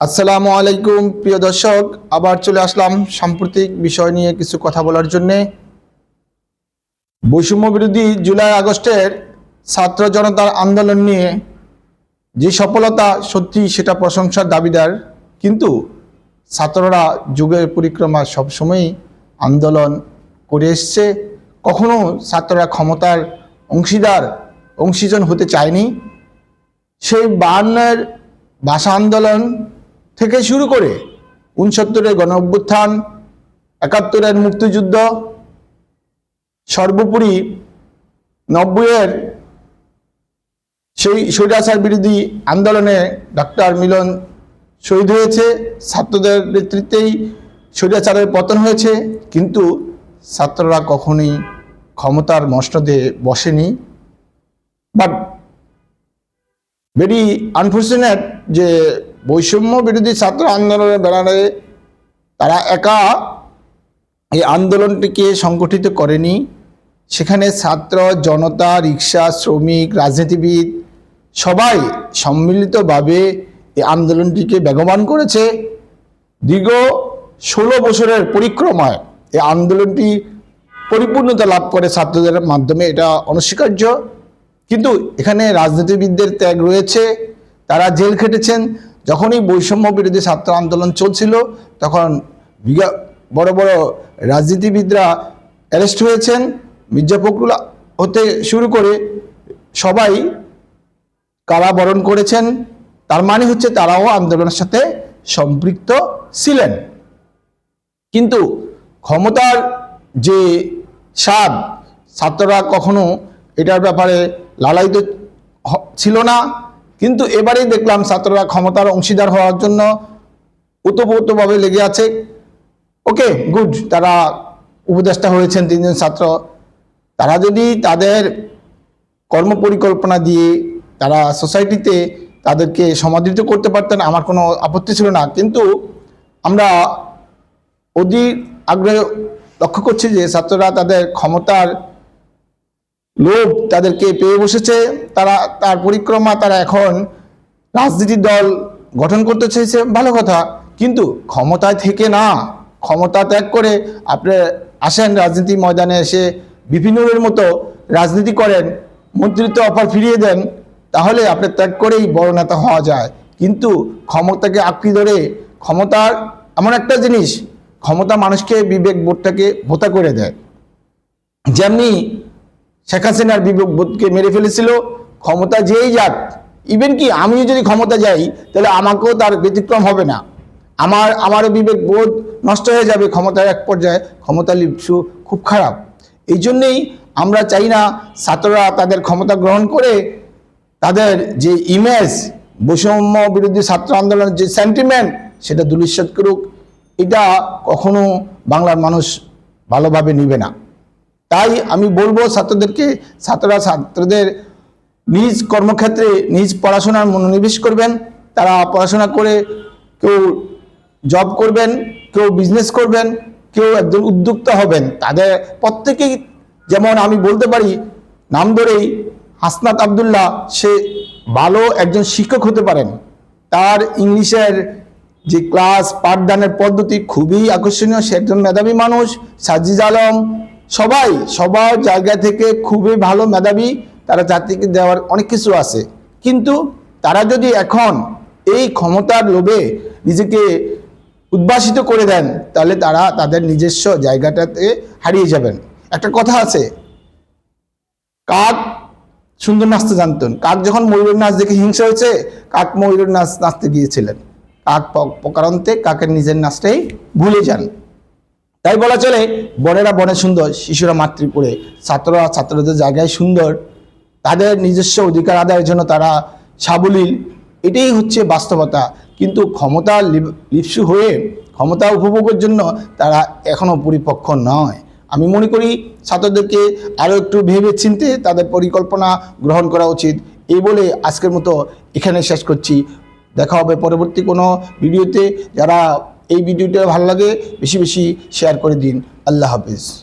আসসালামু আলাইকুম, প্রিয় দর্শক। আবার চলে আসলাম সাম্প্রতিক বিষয় নিয়ে কিছু কথা বলার জন্যে। বৈষম্য বিরোধী জুলাই আগস্টের ছাত্র জনতার আন্দোলন নিয়ে যে সফলতা সত্যি সেটা প্রশংসার দাবিদার। কিন্তু ছাত্ররা যুগের পরিক্রমা সবসময়ই আন্দোলন করে এসছে। কখনো ছাত্ররা ক্ষমতার অংশীদার, অংশীজন হতে চায়নি। সেই বায়ান্নের ভাষা আন্দোলন থেকে শুরু করে উনসত্তরের গণ অভ্যুত্থান একাত্তরের মুক্তিযুদ্ধ, সর্বোপরি নব্বইয়ের সেই স্বৈরাচার বিরোধী আন্দোলনে ডক্টর মিলন শহীদ হয়েছে। ছাত্রদের নেতৃত্বেই স্বৈরাচারের পতন হয়েছে, কিন্তু ছাত্ররা কখনোই ক্ষমতার মসনদে বসেনি। বাট ভেরি আনফর্চুনেট যে বৈষম্য বিরোধী ছাত্র আন্দোলনের বেড়ারে তারা একা এই আন্দোলনটিকে সংগঠিত করেনি। সেখানে ছাত্র, জনতা, রিক্সা, শ্রমিক, রাজনীতিবিদ সবাই সম্মিলিতভাবে এই আন্দোলনটিকে বেগবান করেছে। দীর্ঘ ষোলো বছরের পরিক্রমায় এই আন্দোলনটি পরিপূর্ণতা লাভ করে ছাত্রদের মাধ্যমে, এটা অনস্বীকার্য। কিন্তু এখানে রাজনীতিবিদদের ত্যাগ রয়েছে, তারা জেল খেটেছেন যখনই বৈষম্য বিরোধী ছাত্র আন্দোলন চলছিল, তখন বড় বড় রাজনীতিবিদরা অ্যারেস্ট হয়েছেন। মির্জা ফখরুল হতে শুরু করে সবাই কারাবরণ করেছেন। তার মানে হচ্ছে তারাও আন্দোলনের সাথে সম্পৃক্ত ছিলেন। কিন্তু ক্ষমতার যে স্বাদ, ছাত্ররা কখনো এটার ব্যাপারে লালায়িত ছিল না। কিন্তু এবারেই দেখলাম ছাত্ররা ক্ষমতার অংশীদার হওয়ার জন্য ওতপ্রোতভাবে লেগে আছে। ওকে গুড তারা উপদেষ্টা হয়েছেন তিনজন ছাত্র। তারা যদি তাদের কর্মপরিকল্পনা দিয়ে তারা সোসাইটিতে তাদেরকে সমাদৃত করতে পারতেন, আমার কোনো আপত্তি ছিল না। কিন্তু আমরা অধীর আগ্রহে লক্ষ্য করছি যে ছাত্ররা তাদের ক্ষমতার লোভ তাদেরকে পেয়ে বসেছে, তারা তার পরিক্রমা, তারা এখন রাজনীতির দল গঠন করতে চাইছে ভালো কথা। কিন্তু ক্ষমতায় থেকে না, ক্ষমতা ত্যাগ করে আপনি আসেন রাজনীতি ময়দানে এসে বিভিন্নদের মতো রাজনীতি করেন, মন্ত্রিত্ব অফার ফিরিয়ে দেন, তাহলে আপনি ত্যাগ করেই বড় নেতা হওয়া যায়। কিন্তু ক্ষমতাকে আঁকড়ি ধরে ক্ষমতার এমন একটা জিনিস, ক্ষমতা মানুষকে বিবেক বোধটাকে ভোতা করে দেয়। যেমনি শেখ হাসিনার বিবেক বোধকে মেরে ফেলেছিল, ক্ষমতা যেই যাক ইভেন কি আমিও যদি ক্ষমতা যাই, তাহলে আমাকেও তার ব্যতিক্রম হবে না। আমার, আমারও বিবেক বোধ নষ্ট হয়ে যাবে ক্ষমতার এক পর্যায়ে, ক্ষমতা লিপসু খুব খারাপ। এই জন্যেই আমরা চাই না ছাত্ররা তাদের ক্ষমতা গ্রহণ করে, তাদের যে ইমেজ বৈষম্য বিরোধী ছাত্র আন্দোলনের যে সেন্টিমেন্ট সেটা দুলিশ্বাত করুক। এটা কখনো বাংলার মানুষ ভালোভাবে নিবে না। তাই আমি বলব ছাত্রদেরকে, ছাত্ররা ছাত্রদের নিজ কর্মক্ষেত্রে নিজ পড়াশোনার মনোনিবেশ করবেন, তারা পড়াশোনা করে কেউ জব করবেন, কেউ বিজনেস করবেন, কেউ একজন উদ্যোক্তা হবেন। তাদের প্রত্যেকেই যেমন আমি বলতে পারি, নাম ধরেই হাসনাত আবদুল্লাহ, সে ভালো একজন শিক্ষক হতে পারেন। তার ইংলিশের যে ক্লাস পাঠদানের পদ্ধতি খুবই আকর্ষণীয়, সে একজন মেধাবী মানুষ সাজিদ আলম সবাই, সবার জায়গা থেকে খুবই ভালো মেধাবী, তারা জাতিকে দেওয়ার অনেক কিছু আছে। কিন্তু তারা যদি এখন এই ক্ষমতার লোভে নিজেকে উদ্ভাসিত করে দেন, তাহলে তারা তাদের নিজস্ব জায়গাটাতে হারিয়ে যাবেন। একটা কথা আছে, কাক সুন্দর নাচতে জানতেন। কাক যখন ময়ূরের নাচ দেখে হিংসা হয়েছে, কাক ময়ূরের নাচ নাচতে গিয়েছিলেন। কাক প- প্রকারান্তে কাকের নিজের নাচটাই ভুলে যান। তাই বলা চলে, বনেরা বনে সুন্দর, শিশুরা মাতৃপুরে ছাত্ররা ছাত্রদের জায়গায় সুন্দর। তাদের নিজস্ব অধিকার আদায়ের জন্য তারা সাবলীল। এটাই হচ্ছে বাস্তবতা। কিন্তু ক্ষমতা লিপ- লিপ্সু হয়ে ক্ষমতা উপভোগের জন্য তারা এখনও পরিপক্ক নয়। আমি মনে করি ছাত্রদেরকে আরও একটু ভেবে চিনতে তাদের পরিকল্পনা গ্রহণ করা উচিত। এই বলে আজকের মতো এখানে শেষ করছি। দেখা হবে পরবর্তী কোনো ভিডিওতে। যারা এই ভিডিওটা ভালো লাগে বেশি বেশি শেয়ার করে দিন। আল্লাহ হাফিজ।